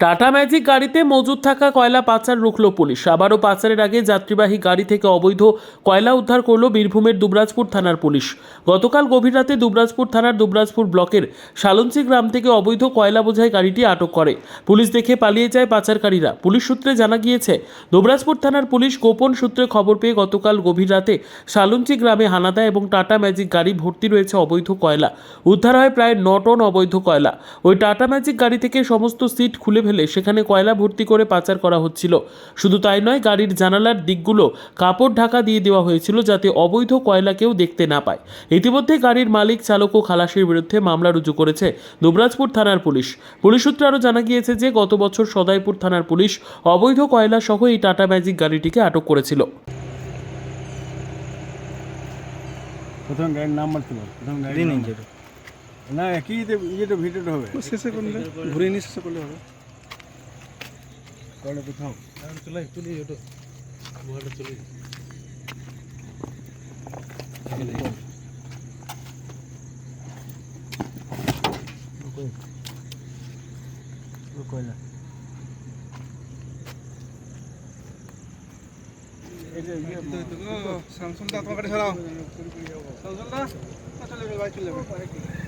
Tata magic গাড়িতে মজুদ থাকা কয়লা পাচার রুখল পুলিশ। আবারও পাচারের আগে যাত্রীবাহী গাড়ি থেকে অবৈধ কয়লা উদ্ধার করল বীরভূমের দুবরাজপুর থানার পুলিশ। গতকাল গভীর রাতে দুবরাজপুর থানার দুবরাজপুর ব্লকের সালঞ্চি গ্রাম থেকে অবৈধ কয়লা বোঝাই গাড়িটি আটক করে। পুলিশ দেখে পালিয়ে যায় পাচারকারীরা। পুলিশ সূত্রে জানা গিয়েছে, দুবরাজপুর থানার পুলিশ গোপন সূত্রে খবর পেয়ে গতকাল গভীর রাতে সালঞ্চি গ্রামে হানা দেয় এবং টাটা ম্যাজিক গাড়ি ভর্তি রয়েছে অবৈধ কয়লা। উদ্ধার হয় প্রায় ন টন অবৈধ কয়লা। ওই টাটা ম্যাজিক গাড়ি থেকে সমস্ত সিট খুলে ফেলে সেখানে কয়লা ভর্তি করে পাচার করা হচ্ছিল। শুধু তাই নয় গাড়ির জানালার দিকগুলো কাপড় ঢাকা দিয়ে দেওয়া হয়েছিল যাতে অবৈধ কয়লা কেউ দেখতে না পায়। ইতিমধ্যে গাড়ির মালিক চালক ও খালাসির বিরুদ্ধে মামলা রুজু করেছে দুবরাজপুর থানার পুলিশ। পুলিশ সূত্রে আরও জানা গিয়েছে যে গত বছর সদাইপুর থানার পুলিশ অবৈধ কয়লা সহ এই টাটা ম্যাজিক গাড়িটিকে আটক করেছিল। প্রথম গাড়ির নাম্বার ছিল প্রথম গাড়ির দিন নাম্বার। না একই ইয়েটা ভিডিওটা হবে? শেষে করলে ঘুরে নিয়ে শেষে করলে হবে। তাহলে কোথাও কয়লা এটা ইয়ে স্যামসুং দা তোমার কাছে সরাও স্যামসুং দা চলে যাবে ভাই চলে যাবে